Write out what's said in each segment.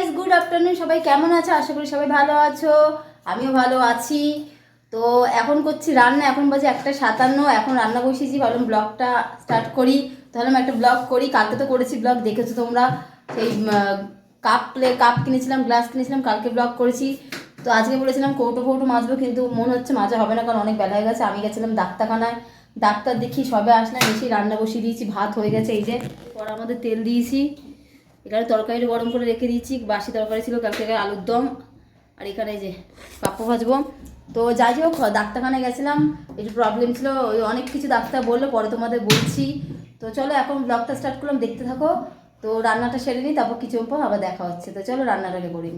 Guys good afternoon সবাই কেমন আছো? আশা করি সবাই ভালো আছো। আমিও ভালো আছি। তো এখন করছি রান্না, এখন বাজে একটা সাতান্ন, এখন রান্না বসিয়েছি, ভাবলাম ব্লগটা স্টার্ট করি। তাহলে আমি একটা ব্লগ করি, কালকে তো করেছি ব্লগ, দেখেছ তোমরা? সেই কাপ প্লে কাপ কিনেছিলাম গ্লাস কিনেছিলাম, কালকে ব্লগ করেছি। তো আজকে বলেছিলাম কৌটো কৌটো মাজবো, কিন্তু মনে হচ্ছে মাজা হবে না, কারণ অনেক বেলা হয়ে গেছে। আমি গেছিলাম ডাক্তারখানায়। ডাক্তার দেখি সবে আসলাম, এসে রান্না বসিয়ে দিয়েছি, ভাত হয়ে গেছে, এই যে পর আমাদের তেল দিয়েছি। এখানে তরকারিটা গরম করে রেখে দিয়েছি, বাসি তরকারি ছিল, কালকে আলুর দম, আর এখানে যে পাপ্পু ভাজবো। তো যাই হোক ডাক্তারখানায় গেছিলাম, একটু প্রবলেম ছিল, ওই অনেক কিছু ডাক্তার বলল, পরে তোমাদের বলছি। তো চলো এখন ব্লগটা স্টার্ট করলাম, দেখতে থাকো। তো রান্নাটা সেরে নিই, তারপর কিছু পর আবার দেখা হচ্ছে। তো চলো রান্নাটাকে করি।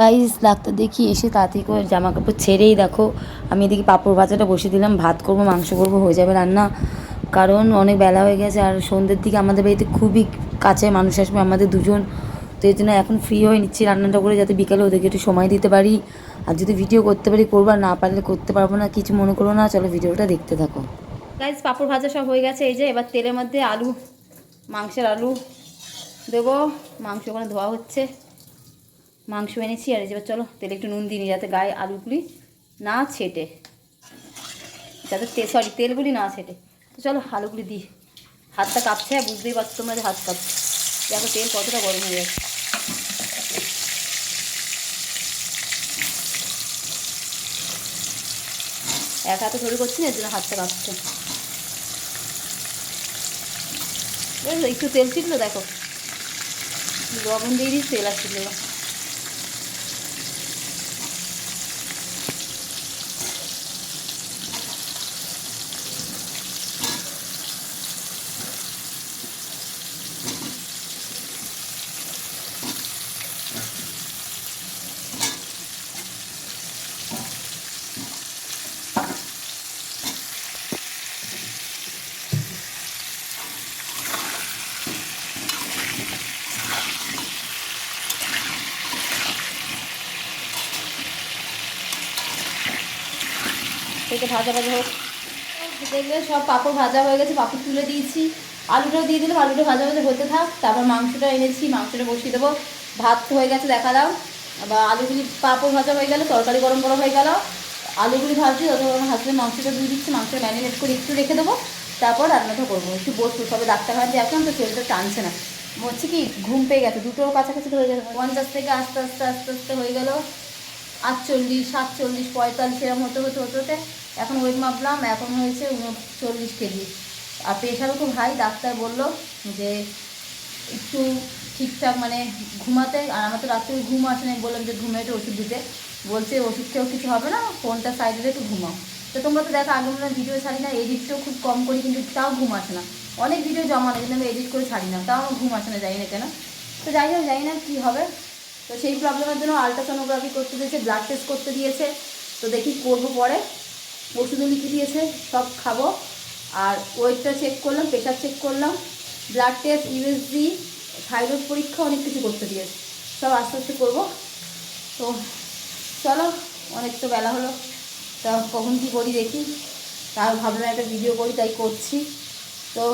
গাইস ডাক্তার দেখি এসে তাড়াতাড়ি করে জামা কাপড় ছেড়েই দেখো। আমি এদিকে পাঁপড় ভাজাটা বসিয়ে দিলাম, ভাত করব, মাংস করব, হয়ে যাবে রান্না। কারণ অনেক বেলা হয়ে গেছে, আর সন্ধ্যের দিকে আমাদের বাড়িতে খুবই কাছে মানুষ আসবে, আমাদের দুজন। তো এই জন্য এখন ফ্রি হয়ে নিচ্ছি রান্নাটা করে, যাতে বিকালে ওদেরকে একটু সময় দিতে পারি। আর যদি ভিডিও করতে পারি, করব না পারলে করতে পারব না, কিছু মনে করো না, চলো ভিডিওটা দেখতে থাকো। গাইজ পাঁপড় ভাজা সব হয়ে গেছে, এই যে এবার তেলের মধ্যে আলু, মাংসের আলু দেবো। মাংস ওখানে ধোয়া হচ্ছে। মাংস এনেছি, আর এবার চলো, তেলে একটু নুন দিই যাতে গায়ে আলুগুলি না ছেটে। যাতে সরি তেলগুলি না ছেটে। তো চলো, আলুগুলি দিই। হাতটা কাঁপছে, আর বুঝতেই পারছ তোমরা যে হাত কাঁপছে। দেখো তেল কতটা গরম হয়ে যাচ্ছে এক হাতে ধরে করছি না, এর জন্য হাতটা কাঁপছে। একটু তেল ছিটলো, দেখো। লবণ দিয়ে দিস তেল আসছিল থেকে ভাজা ভাজা হোক। দেখবে সব পাঁপড় ভাজা হয়ে গেছে, পাঁপড় তুলে দিয়েছি। আলুটাও দিয়ে দিলাম, আলুটা ভাজা ভাজা হতে থাক। তারপর মাংসটা এনেছি, মাংসটা বসিয়ে দেবো। ভাত হয়ে গেছে, দেখা দাও। বা আলুগুলি পাঁপড় ভাজা হয়ে গেল, তরকারি গরম গরম হয়ে গেল। আলুগুলি ভাজছি তত আমার হাসবেন্ড মাংসটা দিয়ে দিচ্ছি, মাংসটা ম্যারিনেট করে একটু রেখে দেবো। তারপর রান্নাটা করব। একটু বসবো সবে ডাক্তারখানা দিয়ে আসলাম তো শরীরটা টানছে না। হচ্ছে কি ঘুম পেয়ে গেছে, দুটোর কাছাকাছি হয়ে গেছে। পঞ্চাশ থেকে আস্তে আস্তে আস্তে আস্তে হয়ে গেল। আটচল্লিশ, সাতচল্লিশ, পঁয়তাল্লিশ এরকম হতে হতে হতে হতে এখন ওয়েট মাপলাম, এখন হয়েছে উনচল্লিশ কেজি। আর প্রেশারও খুব হাই ডাক্তার বলল যে একটু ঠিকঠাক মানে ঘুমাতে, আর আমার তো রাত্রে ঘুম আসে না বললাম যে ঘুমে একটু ওষুধ দিতে। বলছে, ওষুধ খেয়েও কিছু হবে না, ফোনটা সাইডে একটু ঘুমাও। তো তোমরা তো দেখো আগে মনে ভিডিও ছাড়ি না এডিটটাও খুব কম করি, কিন্তু তাও ঘুম আসে না। অনেক ভিডিও জমা নেই, কিন্তু আমি এডিট করে ছাড়ি না, তাও আমার ঘুম আসে না, জানি না কেন। তো যাই হোক, জানি না কী হবে। তো সেই প্রবলেমের জন্য আলট্রাসোনোগ্রাফি করতে দিয়েছে ব্লাড টেস্ট করতে দিয়েছে। তো দেখি করব পরে। ওষুধও লিখে দিয়েছে, সব খাব। আর ওয়েটটা চেক করলাম প্রেশার চেক করলাম। ব্লাড টেস্ট ইউএসজি থাইরয়েড পরীক্ষা, অনেক কিছু করতে দিয়েছে সব আস্তে আস্তে করব। তো চলো, অনেক তো বেলা হলো। তা কখন কী করি দেখি। তাও ভাবলাম একটা ভিডিও করি, তাই করছি। তো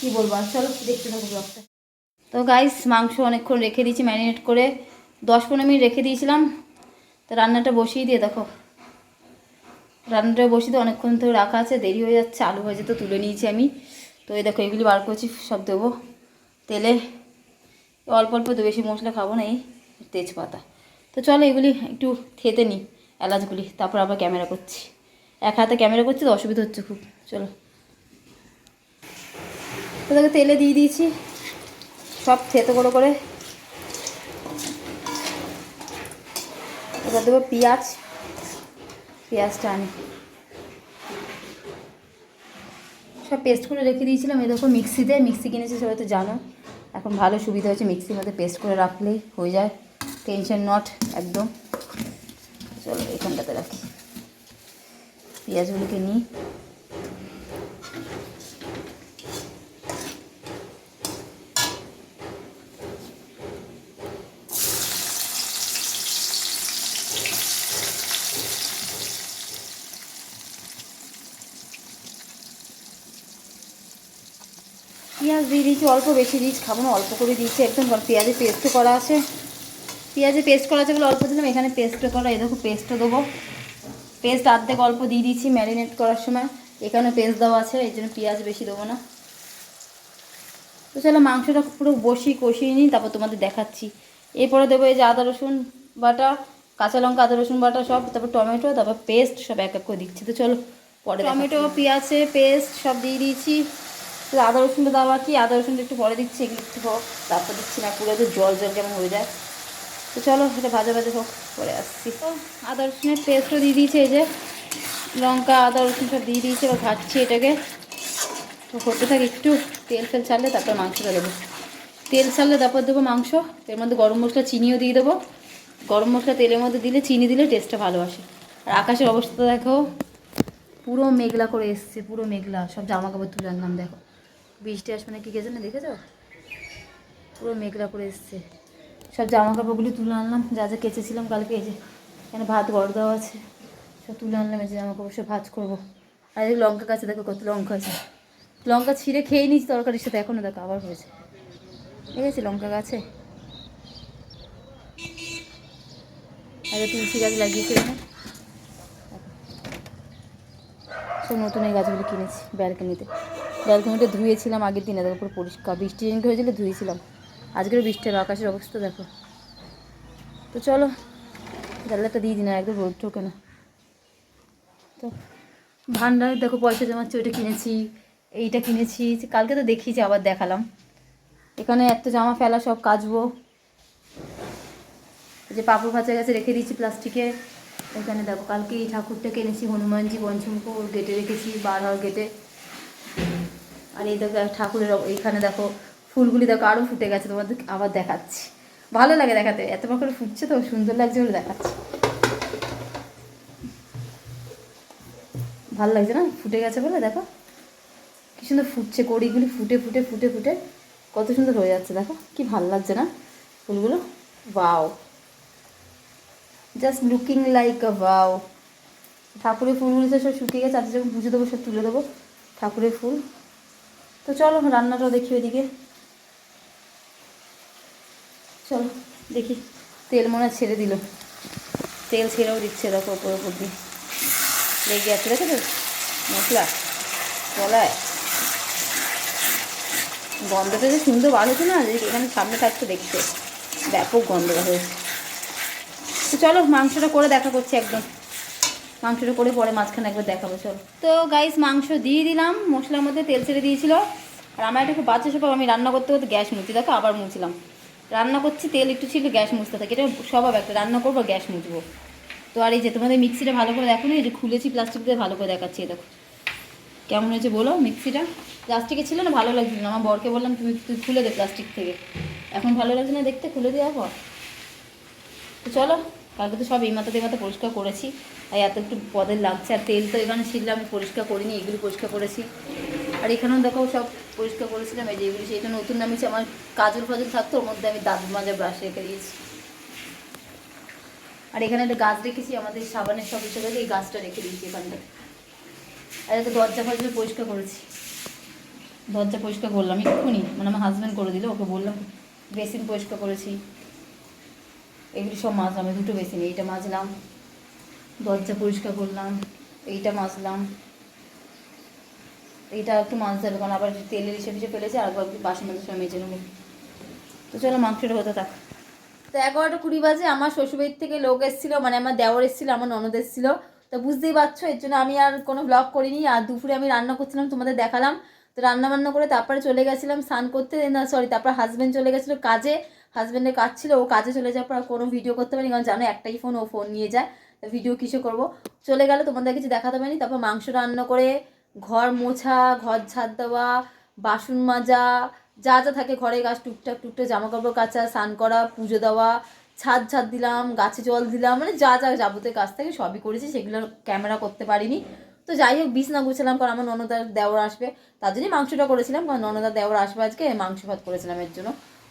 কি বলব আর, চলো, দেখতে থাকো ব্লগটা। তো গাইস মাংস অনেকক্ষণ রেখে দিয়েছি ম্যারিনেট করে। দশ পনেরো মিনিট রেখে দিয়েছিলাম। তো রান্নাটা বসিয়ে দিয়ে দেখো। রান্নাটা দিয়ে অনেকক্ষণ ধরে রাখা আছে, দেরি হয়ে যাচ্ছে, আলু ভাজে তো তুলে নিয়েছি আমি। তো এই দেখো, এগুলি বার করছি, সব দেবো। তেলে অল্প অল্প তো বেশি মশলা খাব না, এই তেজপাতা। তো চলো এগুলি একটু খেতে নিই এলাচগুলি তারপর আবার ক্যামেরা করছি। এক হাতে ক্যামেরা করছি, তো অসুবিধা হচ্ছে খুব। চলো। তো দেখো, তেলে দিয়ে দিয়েছি, সব থেতো করে করে। এবার দেবো পেঁয়াজ পেঁয়াজটা আনি সব পেস্ট করে রেখে দিয়েছিলাম। এই দেখো মিক্সিতে, মিক্সি কিনেছি, সবাই তো জানো। এখন ভালো সুবিধা হচ্ছে মিক্সির মধ্যে পেস্ট করে রাখলেই হয়ে যায়। টেনশন নট একদম। চলো এখানটাতে রাখি। পেঁয়াজগুলোকে নিই। পেঁয়াজ দিয়ে দিয়েছি, অল্প বেশি দিয়েছি, খাব না, অল্প করে দিয়েছি, একদম কারণ পেঁয়াজের পেস্টও করা আছে। পেঁয়াজে পেস্ট করা যেগুলো অল্প দিলাম, এখানে পেস্টও করা দেখো পেস্টও দেবো। পেস্ট অর্ধেক অল্প দিয়ে দিয়েছি ম্যারিনেট করার সময়। এখানে পেস্ট দেওয়া আছে, এই জন্য পেঁয়াজ বেশি দেবো না। তো চলো, মাংসটা পুরো বসি কষিয়ে নিই, তারপর তোমাদের দেখাচ্ছি। এরপরে দেবো এই যে আদা, রসুন বাটা, কাঁচা লঙ্কা, আদা, রসুন বাটা সব, তারপর টমেটো, তারপর পেস্ট সব এক এক করে দিচ্ছি। তো চলো, পরে টমেটো পেঁয়াজে পেস্ট সব দিয়ে দিয়েছি। তো আদা রসুনটা দেওয়া কি আদা রসুনটা একটু পরে দিচ্ছি, এগুলো একটু হোক, তারপর দিচ্ছি না, পুরো জল জল কেমন হয়ে যায়। তো চলো, এটা ভাজা ভাজা হোক, পরে আসছি। তো আদা রসুনের পেস্টও দিয়ে দিয়েছে এই যে, লঙ্কা, আদা রসুন সব দিয়ে দিয়েছে, এবার ভাজছি এটাকে। তো হতে থাকে একটু, তেল ফেল ছাড়লে তারপর মাংসটা দেবো। তেল ছাড়লে তারপর দেবো মাংস, এর মধ্যে গরম মশলা, চিনিও দিয়ে দেবো। গরম মশলা, তেলের মধ্যে দিলে, চিনি দিলে টেস্টটা ভালো আসে। আর আকাশের অবস্থা দেখো, পুরো মেঘলা করে এসছে, পুরো মেঘলা, সব জামা কাপড় তুলে আনলাম, দেখো। বৃষ্টি আসবে না কি কে না দেখেছ? পুরো মেঘলা করে এসছে। সব জামা কাপড়গুলি তুলে আনলাম, যা যা কেচেছিলাম কালকে, এই যে এখানে ভাত গড় দেওয়া আছে, সব তুলে আনলাম, এই যে জামা কাপড় সব ভাজ করব। আর এই লঙ্কা গাছে, দেখো কত লঙ্কা আছে। লঙ্কা ছিঁড়ে খেয়ে নিয়েছি তরকারির সাথে এখনও দেখো আবার হয়েছে। ঠিক আছে লঙ্কা গাছে। আগে তুলসী গাছ লাগিয়েছি এখানে সব নতুন এই গাছগুলো কিনেছি ব্যালকনিতে ব্যালকনিটা ধুয়েছিলাম আগের দিনে দেখো পুরো পরিষ্কার বৃষ্টি যেদিনকে হয়েছিল ধুয়েছিলাম। আজকের বৃষ্টির আকাশের অবস্থা দেখো। তো চলো, জানলাটা দিয়ে দিন একদম রোদ ঠোকে না তো ভান্ডারে দেখো পয়সা জমাচ্ছি, ওইটা কিনেছি, এইটা কিনেছি কালকে তো দেখিয়েছি আবার দেখালাম। এখানে এত জামা ফেলা, সব কাচবো। যে পাপড় ভাজা গেছে, রেখে দিয়েছি প্লাস্টিকে। এখানে দেখো, কালকে এই ঠাকুরটা কিনেছি হনুমানজি পঞ্চমুখ গেটে রেখেছি বার হওয়ার গেটে। আর এই দেখো ঠাকুরের এইখানে দেখো, ফুলগুলি দেখো আরও ফুটে গেছে তোমাদের আবার দেখাচ্ছি। ভালো লাগে দেখাতে এতবার করে ফুটছে তো, সুন্দর লাগছে বলে দেখাচ্ছি। ভালো লাগছে না? ফুটে গেছে বলে, দেখো। কি সুন্দর ফুটছে, কড়িগুলি ফুটে ফুটে ফুটে ফুটে। কত সুন্দর হয়ে যাচ্ছে, দেখো। কি ভালো লাগছে না ফুলগুলো? Wow just looking like a wow ঠাকুরের ফুলগুলো সব শুকিয়ে গেছে আজকে যখন পুজো দেবো, সব তুলে দেবো। ঠাকুরের ফুল। তো চলো, রান্নাটাও দেখি ওইদিকে। চলো, দেখি। তেল মনে ছেড়ে দিল। তেল ছেড়েও দিচ্ছে, দেখো ওপর ওপর দিয়ে। লেগে আছে দেখো মশলা গলায় গন্ধটা যে সুন্দর বার হচ্ছে না, যে এখানে সামনে থাকতে দেখতে। ব্যাপক গন্ধ হয়েছে। তো চলো, মাংসটা করে দেখা করছি একদম। মাংসটা করে পরে মাঝখানে একবার দেখাবো, চলো। তো গাইস মাংস দিয়ে দিলাম, মশলার মধ্যে তেল ছেড়ে দিয়েছিল। আর আমার একটা খুব বাচ্চা স্বভাব, আমি রান্না করতে করতে গ্যাস মুছি দেখো, আবার মুছলাম। রান্না করছি, তেল একটু ছিল, গ্যাস মুছতে থাকে। এটা স্বভাব একটা, রান্না করব, গ্যাস মুছবো। তো আর এই যে, তোমাদের মিক্সিটা ভালো করে দেখো না, এই যে খুলেছি প্লাস্টিক দিয়ে ভালো করে দেখাচ্ছি দেখো। কেমন হয়েছে বলো মিক্সিটা? প্লাস্টিকে ছিল না, ভালো লাগছিল না। আমার বরকে বললাম, তুমি তুই খুলে দে প্লাস্টিক থেকে। এখন ভালো লাগছে না দেখতে? খুলে দেওয়ার পর তো চলো কালকে তো সব এই মাথা দিয়ে মাথা পরিষ্কার করেছি। আর এত একটু পদের লাগছে আর তেল তো এখানে ছিল আমি পরিষ্কার করিনি, এগুলো পরিষ্কার করেছি। আর এখানেও দেখো সব পরিষ্কার করেছিলাম, এই যে এগুলো সেটা নতুন নামিয়েছি। আমার কাজল ফাজল থাকতো, ওর মধ্যে আমি দাঁত মাজা ব্রাশ রেখে দিয়েছি। আর এখানে একটা গাছ রেখেছি, আমাদের সাবানের সব হিসেবে এই গাছটা রেখে দিয়েছি এখানটায় আর একটা দরজা ফরজা পরিষ্কার করেছি। দরজা পরিষ্কার করলাম, এক্ষুনি। মানে আমার হাজব্যান্ড করে দিল, ওকে বললাম বেসিন পরিষ্কার করেছি। এগুলি সব মাজলাম, দুটো বেসিন এইটা মাজলাম, দরজা পরিষ্কার করলাম, এইটা মাজলাম। এইটা একটু মাজতে হবে, কারণ আবার তেলের হিসেবে হিসেবে ফেলেছে, আর একবার বাসন মাজার সময় মেজে নেব। তো চলো, মাংসটা হতে থাক। তো এগারোটা কুড়ি বাজে, আমার শ্বশুরবাড়ির থেকে লোক এসেছিল মানে আমার দেওর এসেছিল, আমার ননদ এসেছিল। তো বুঝতেই পারছ, এর জন্য আমি আর কোনো ব্লগ করিনি, আর দুপুরে আমি রান্না করছিলাম, তোমাদের দেখালাম। তো রান্না বান্না করে তারপরে চলে গেছিলাম স্নান করতে, না সরি তারপর হাজব্যান্ড চলে গেছিল কাজে। হাজব্যান্ডের কাজ ছিল, ও কাজে চলে যাওয়ার পর কোনো ভিডিও করতে পারিনি। কারণ জানো, একটাই ফোন ও ফোন নিয়ে যায়। ভিডিও কিসে করব? চলে গেলে, তোমাদের কিছু দেখাতে পারিনি। তারপর মাংস রান্না করে ঘর মোছা, ঘর ঝাড় দেওয়া, বাসন মাজা, যা যা থাকে ঘরে গাছ টুকটাক টুকটাক জামা কাপড় কাচা, স্নান করা, পুজো দেওয়া, ছাদ ছাদ দিলাম, গাছে জল দিলাম মানে যা যা যাবতীয় কাজ থাকে সবই করেছি, সেগুলো ক্যামেরা করতে পারিনি। তো যাই হোক, বিছনা গুছালাম, কারণ আমার ননদার দেওর আসবে। তার জন্যই মাংসটা করেছিলাম, কারণ ননদার দেওর আসবে আজকে, মাংস ভাত করেছিলাম এর জন্য।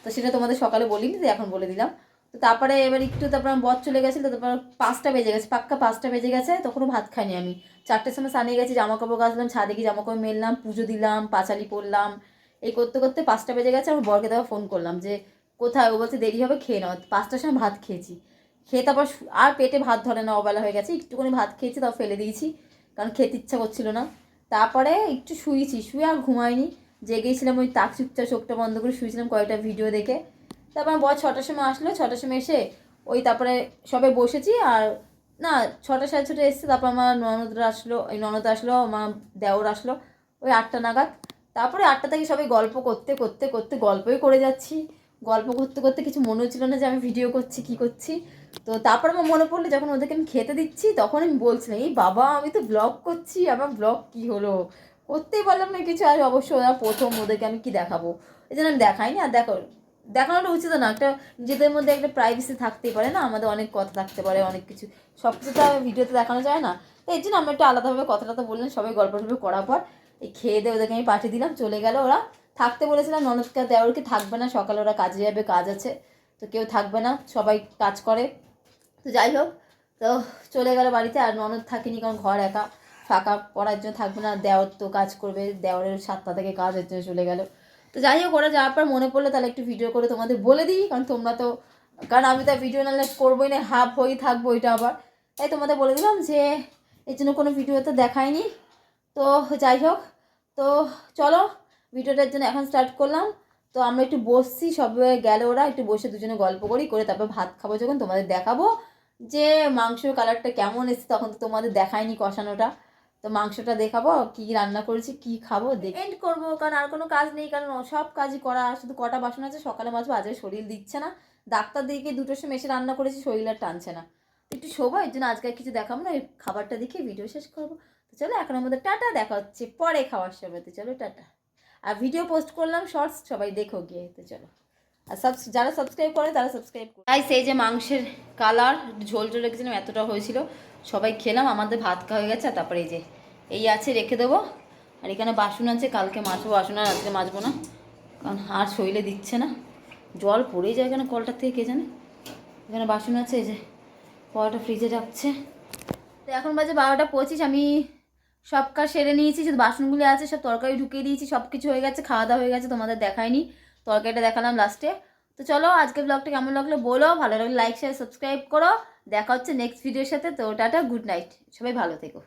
তো সেটা তোমাদের সকালে বলিনি, তো এখন বলে দিলাম। তো তারপরে এবার একটু তারপর আমার বর চলে গেছিল তারপর পাঁচটা বেজে গেছে, পাক্কা পাঁচটা বেজে গেছে, তখনও ভাত খাইনি আমি। চারটের সময় সানিয়ে গেছি জামা কাপড় কাচলাম ছাদে গিয়ে জামা কাপড় মেললাম, পুজো দিলাম, পাঁচালি পরলাম, এই করতে করতে পাঁচটা বেজে গেছে, আমার বরকে দেওয়া ফোন করলাম যে, কোথায়? ও বলছে, দেরি হবে, খেয়ে নাও। পাঁচটার সময় ভাত খেয়েছি। খেয়ে তারপর আর পেটে ভাত ধরে না, অবেলা হয়ে গেছে, একটুখানি ভাত খেয়েছি, তাও ফেলে দিয়েছি, কারণ খেতে ইচ্ছা করছিল না। তারপরে একটু শুয়েছি, শুয়ে আর ঘুমাইনি। জেগেছিলাম ওই তাক চুপচাপ চোখটা বন্ধ করে শুয়েছিলাম কয়েকটা ভিডিও দেখে। তারপর বর ছটার সময় আসলো, ছটার সময় এসে ওই তারপরে সবাই বসেছি আর না, ছটা সাড়ে ছটা এসছে, তারপর আমার ননদরা আসলো, এই ননদ আসলো আমার দেওর আসলো, ওই আটটা নাগাদ। তারপরে আটটা থেকে সবাই গল্প করতে করতে করতে গল্পই করে যাচ্ছি। গল্প করতে করতে কিছু মনে হচ্ছিল না যে আমি ভিডিও করছি, কি করছি। তো তারপর আমার মনে পড়ল যখন ওদেরকে আমি খেতে দিচ্ছি, তখন আমি বলছিলাম, এই বাবা, আমি তো ব্লগ করছি, আমার ব্লগ কি হলো? করতেই পারলাম না কিছু আর অবশ্য ওরা প্রথম ওদেরকে আমি কি দেখাবো? এই জন্য আমি দেখাইনি, আর দেখো, দেখানোটা উচিত না। একটা নিজেদের মধ্যে একটা প্রাইভেসি থাকতেই পারে না, আমাদের অনেক কথা থাকতে পারে, অনেক কিছু। সব কিছু তো ভিডিওতে দেখানো যায় না। এই জন্য আমরা একটা আলাদাভাবে কথাটা তো বললেন সবাই গল্প টল্প করার পর। এই খেয়ে দিয়ে ওদেরকে আমি পাঠিয়ে দিলাম, চলে গেল ওরা। থাকতে বলেছিলাম, ননদকে দেওয়ারকে থাকবে না, সকালে ওরা কাজে যাবে, কাজ আছে। তো কেউ থাকবে না, সবাই কাজ করে। তো যাই হোক, তো চলে গেল বাড়িতে, আর ননদ থাকেনি কারণ ঘর একা। ফাঁকা পড়ার জন্য থাকবে না, দেওয়ার তো কাজ করবে, দেওয়ারের সাতটা থেকে কাজের জন্য চলে গেল। তো যাই হোক, ওরা যাওয়ার পর মনে পড়ল, তাহলে একটু ভিডিও করে তোমাদের বলে দিই, কারণ তোমরা তো, কারণ আমি তো ভিডিও নাহলে করবোই না হাফ হয়েই থাকব ওইটা আবার। তাই তোমাদের বলে দিলাম যে, এর জন্য কোনো ভিডিও তো দেখায়নি তো যাই হোক, তো চলো ভিডিওটার জন্য এখন স্টার্ট করলাম। তো আমরা একটু বসছি সবাই গেল ওরা, একটু বসে দুজনে গল্প করি, করে তারপর ভাত খাব যখন তোমাদের দেখাবো। যে মাংসর কালারটা কেমন এসেছে তখন তো তোমাদের দেখায়নি কষানোটা। তো মাংসটা দেখাবো, কি রান্না করেছি, কি খাব এন্ড করব, কারণ আর কোনো কাজ নেই, কারণ সব কাজই করা, শুধু কটা বাসন আছে, সকালে মাছবো আজকে শরীর দিচ্ছে না। ডাক্তার দিকে দুটোর সময় এসে রান্না করেছি, শরীর আর টানছে না। একটু শোবো, এর জন্য আজকে কিছু দেখাবো না খাবারটা দেখে ভিডিও শেষ করব। তো চলো, এখন আমাদের টাটা, দেখা হচ্ছে পরে খাওয়ার সময়, তো চলো, টাটা। আর ভিডিও পোস্ট করলাম শর্টস সবাই দেখো গিয়ে, তো চলো। আর সাবস যারা সাবস্ক্রাইব করে, তারা সাবস্ক্রাইব করে তাই সেই যে মাংসের কালার ঝোল ঝোল রেখেছিলাম এতটা হয়েছিল। সবাই খেলাম, আমাদের ভাত খাওয়া হয়ে গেছে তারপরে এই যে, এই আছে রেখে দেবো। আর এখানে বাসন আছে, কালকে মাছবো, বাসন আর আজকে মাজবো না, কারণ আর শরীরে দিচ্ছে না। জল পড়েই যায় এখানে কলটার থেকে, কে জানে? এখানে বাসন আছে, এই যে, কলটা ফ্রিজে রাখছে। তো এখন বাজে বারোটা পঁচিশ, আমি সব কাজ সেরে নিয়েছি শুধু বাসনগুলি আছে, সব তরকারি ঢুকিয়ে দিয়েছি সব কিছু হয়ে গেছে, খাওয়া দাওয়া হয়ে গেছে, তোমাদের দেখায়নি তরকারিটা দেখালাম লাস্টে তো চলো, আজকের ব্লগটা কেমন লাগল বলো, ভালো লাগলে লাইক শেয়ার সাবস্ক্রাইব করো। দেখা হচ্ছে নেক্সট ভিডিওর সাথে। তো টাটা গুড নাইট সবাই ভালো থেকো।